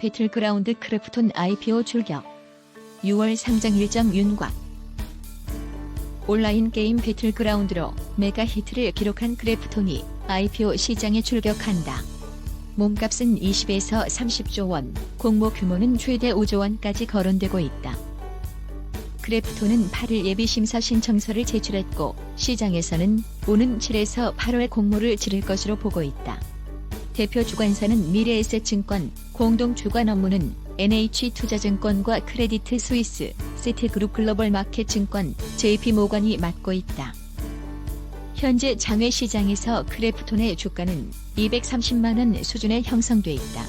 배틀그라운드 크래프톤 IPO 출격 6월 상장 일정 윤곽 온라인 게임 배틀그라운드로 메가 히트를 기록한 크래프톤이 IPO 시장에 출격한다. 몸값은 20에서 30조 원, 공모 규모는 최대 5조 원까지 거론되고 있다. 크래프톤은 8일 예비 심사 신청서를 제출했고 시장에서는 오는 7에서 8월 공모를 치를 것으로 보고 있다. 대표 주관사는 미래에셋증권, 공동 주관 업무는 NH투자증권과 크레디트 스위스, 시티그룹 글로벌 마켓증권, JP모건이 맡고 있다. 현재 장외 시장에서 크래프톤의 주가는 230만 원 수준에 형성돼 있다.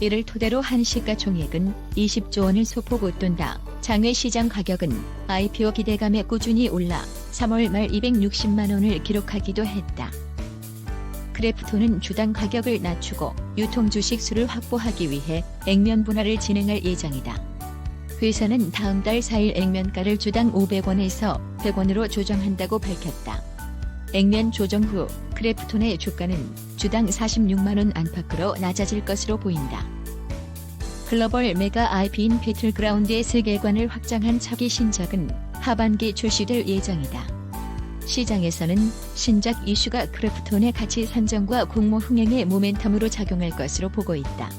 이를 토대로 한 시가총액은 20조 원을 소폭 웃돈다. 장외 시장 가격은 IPO 기대감에 꾸준히 올라 3월 말 260만 원을 기록하기도 했다. 크래프톤은 주당 가격을 낮추고 유통 주식 수를 확보하기 위해 액면 분할을 진행할 예정이다. 회사는 다음 달 4일 액면가를 주당 500원에서 100원으로 조정한다고 밝혔다. 액면 조정 후 크래프톤의 주가는 주당 46만원 안팎으로 낮아질 것으로 보인다. 글로벌 메가 IP인 배틀그라운드의 세계관을 확장한 차기 신작은 하반기 출시될 예정이다. 시장에서는 신작 이슈가 크래프톤의 가치 산정과 공모 흥행의 모멘텀으로 작용할 것으로 보고 있다.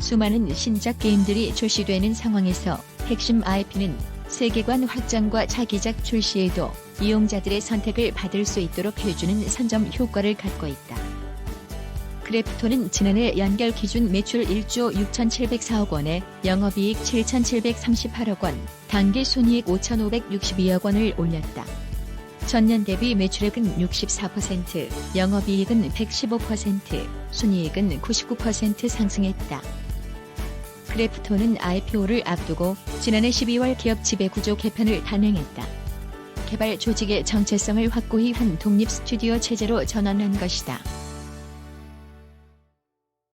수많은 신작 게임들이 출시되는 상황에서 핵심 IP는 세계관 확장과 차기작 출시에도 이용자들의 선택을 받을 수 있도록 해주는 선점 효과를 갖고 있다. 크래프톤은 지난해 연결 기준 매출 1조 6,704억 원에 영업이익 7,738억 원, 단기 순이익 5,562억 원을 올렸다. 전년 대비 매출액은 64%, 영업이익은 115%, 순이익은 99% 상승했다. 크래프톤은 IPO를 앞두고 지난해 12월 기업 지배구조 개편을 단행했다. 개발 조직의 정체성을 확고히 한 독립 스튜디오 체제로 전환한 것이다.